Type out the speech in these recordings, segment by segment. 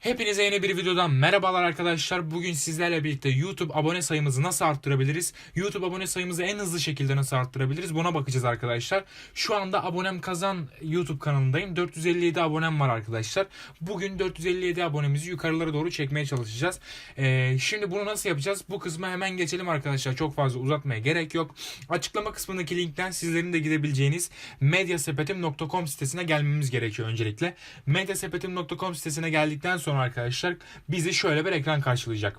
Hepinize yeni bir videodan merhabalar arkadaşlar. Bugün sizlerle birlikte YouTube abone sayımızı nasıl arttırabiliriz? YouTube abone sayımızı en hızlı şekilde nasıl arttırabiliriz? Buna bakacağız arkadaşlar. Şu anda abonem kazan YouTube kanalındayım. 457 abonem var arkadaşlar. Bugün 457 abonemizi yukarılara doğru çekmeye çalışacağız. Ee, şimdi bunu nasıl yapacağız? Bu kısma hemen geçelim arkadaşlar. Çok fazla uzatmaya gerek yok. Açıklama kısmındaki linkten sizlerin de gidebileceğiniz medyasepetim.com sitesine gelmemiz gerekiyor öncelikle. medyasepetim.com sitesine geldikten sonra arkadaşlar bizi şöyle bir ekran karşılayacak.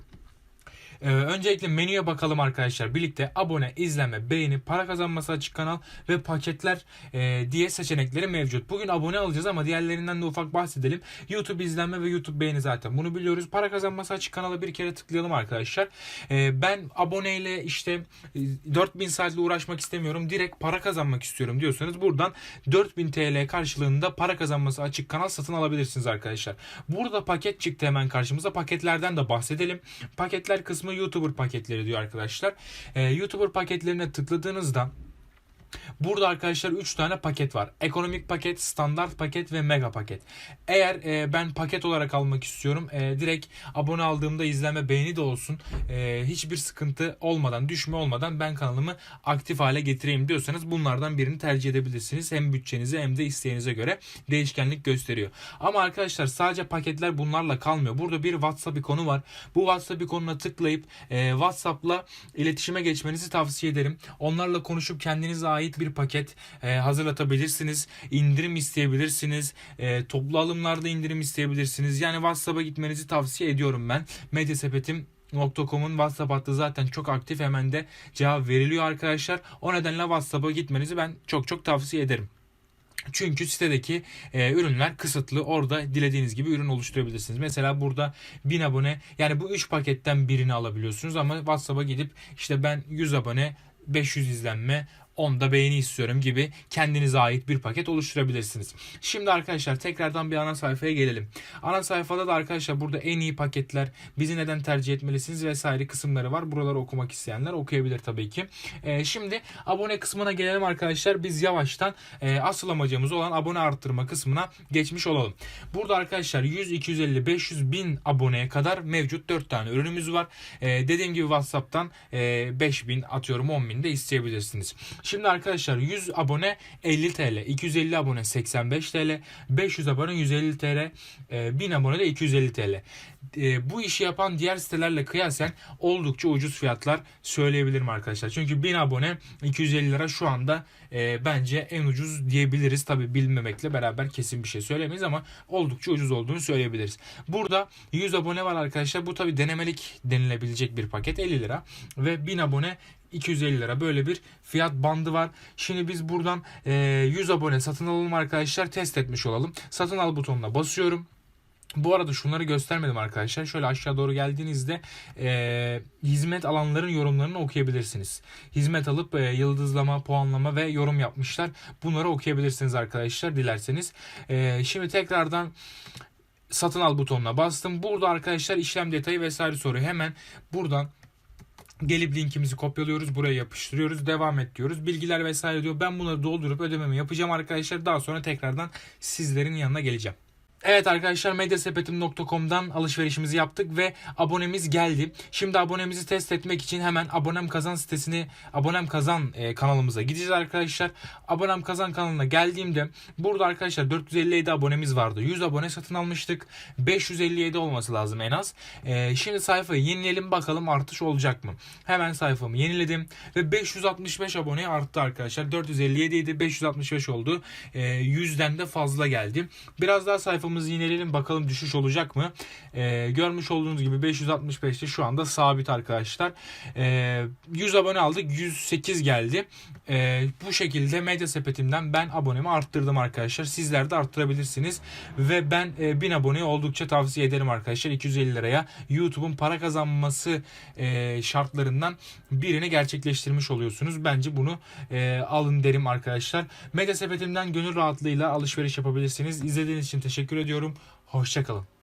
Ee, öncelikle menüye bakalım arkadaşlar. Birlikte abone, izleme, beğeni, para kazanması açık kanal ve paketler e, diye seçenekleri mevcut. Bugün abone alacağız ama diğerlerinden de ufak bahsedelim. YouTube izlenme ve YouTube beğeni zaten. Bunu biliyoruz. Para kazanması açık kanala bir kere tıklayalım arkadaşlar. Ee, ben aboneyle işte e, 4000 saatle uğraşmak istemiyorum. Direkt para kazanmak istiyorum diyorsanız buradan 4000 TL karşılığında para kazanması açık kanal satın alabilirsiniz arkadaşlar. Burada paket çıktı hemen karşımıza. Paketlerden de bahsedelim. Paketler kısmı YouTuber paketleri diyor arkadaşlar. Ee, YouTuber paketlerine tıkladığınızda Burada arkadaşlar 3 tane paket var. Ekonomik paket, standart paket ve mega paket. Eğer e, ben paket olarak almak istiyorum. E, direkt abone aldığımda izleme beğeni de olsun. E, hiçbir sıkıntı olmadan, düşme olmadan ben kanalımı aktif hale getireyim diyorsanız bunlardan birini tercih edebilirsiniz. Hem bütçenize hem de isteğinize göre değişkenlik gösteriyor. Ama arkadaşlar sadece paketler bunlarla kalmıyor. Burada bir WhatsApp ikonu var. Bu WhatsApp ikonuna tıklayıp e, WhatsApp'la iletişime geçmenizi tavsiye ederim. Onlarla konuşup kendinize ait bir paket e, hazırlatabilirsiniz. İndirim isteyebilirsiniz. E, toplu alımlarda indirim isteyebilirsiniz. Yani WhatsApp'a gitmenizi tavsiye ediyorum ben. Medyasepetim .com'un WhatsApp hattı zaten çok aktif hemen de cevap veriliyor arkadaşlar. O nedenle WhatsApp'a gitmenizi ben çok çok tavsiye ederim. Çünkü sitedeki e, ürünler kısıtlı. Orada dilediğiniz gibi ürün oluşturabilirsiniz. Mesela burada 1000 abone yani bu 3 paketten birini alabiliyorsunuz ama WhatsApp'a gidip işte ben 100 abone 500 izlenme 10 da beğeni istiyorum gibi kendinize ait bir paket oluşturabilirsiniz. Şimdi arkadaşlar tekrardan bir ana sayfaya gelelim. Ana sayfada da arkadaşlar burada en iyi paketler, bizi neden tercih etmelisiniz vesaire kısımları var. Buraları okumak isteyenler okuyabilir tabii ki. Ee, şimdi abone kısmına gelelim arkadaşlar. Biz yavaştan e, asıl amacımız olan abone arttırma kısmına geçmiş olalım. Burada arkadaşlar 100, 250, 500 bin aboneye kadar mevcut 4 tane ürünümüz var. Ee, dediğim gibi WhatsApp'tan e, 5000 atıyorum 10 bin de isteyebilirsiniz. Şimdi arkadaşlar 100 abone 50 TL, 250 abone 85 TL, 500 abone 150 TL, e, 1000 abone de 250 TL. E, bu işi yapan diğer sitelerle kıyasen oldukça ucuz fiyatlar söyleyebilirim arkadaşlar. Çünkü 1000 abone 250 lira şu anda e, bence en ucuz diyebiliriz. Tabi bilmemekle beraber kesin bir şey söylemeyiz ama oldukça ucuz olduğunu söyleyebiliriz. Burada 100 abone var arkadaşlar. Bu tabi denemelik denilebilecek bir paket 50 lira ve 1000 abone 250 lira böyle bir fiyat bandı var. Şimdi biz buradan e, 100 abone satın alalım arkadaşlar test etmiş olalım. Satın al butonuna basıyorum. Bu arada şunları göstermedim arkadaşlar. Şöyle aşağı doğru geldiğinizde e, hizmet alanların yorumlarını okuyabilirsiniz. Hizmet alıp e, yıldızlama, puanlama ve yorum yapmışlar. Bunları okuyabilirsiniz arkadaşlar dilerseniz. E, şimdi tekrardan satın al butonuna bastım. Burada arkadaşlar işlem detayı vesaire soruyor. Hemen buradan Gelip linkimizi kopyalıyoruz. Buraya yapıştırıyoruz. Devam et diyoruz. Bilgiler vesaire diyor. Ben bunları doldurup ödememi yapacağım arkadaşlar. Daha sonra tekrardan sizlerin yanına geleceğim. Evet arkadaşlar medyasepetim.com'dan alışverişimizi yaptık ve abonemiz geldi. Şimdi abonemizi test etmek için hemen abonem kazan sitesini abonem kazan e, kanalımıza gideceğiz arkadaşlar. Abonem kazan kanalına geldiğimde burada arkadaşlar 457 abonemiz vardı. 100 abone satın almıştık. 557 olması lazım en az. E, şimdi sayfayı yenileyelim bakalım artış olacak mı? Hemen sayfamı yeniledim ve 565 abone arttı arkadaşlar. 457 idi 565 oldu. E, 100'den de fazla geldi. Biraz daha sayfamı sayfamızı yineleyelim bakalım düşüş olacak mı? Ee, görmüş olduğunuz gibi 565'te şu anda sabit arkadaşlar. Ee, 100 abone aldık 108 geldi. Ee, bu şekilde medya sepetimden ben abonemi arttırdım arkadaşlar. Sizler de arttırabilirsiniz. Ve ben e, 1000 aboneyi oldukça tavsiye ederim arkadaşlar. 250 liraya YouTube'un para kazanması e, şartlarından birini gerçekleştirmiş oluyorsunuz. Bence bunu e, alın derim arkadaşlar. Medya sepetimden gönül rahatlığıyla alışveriş yapabilirsiniz. İzlediğiniz için teşekkür ediyorum. Hoşçakalın.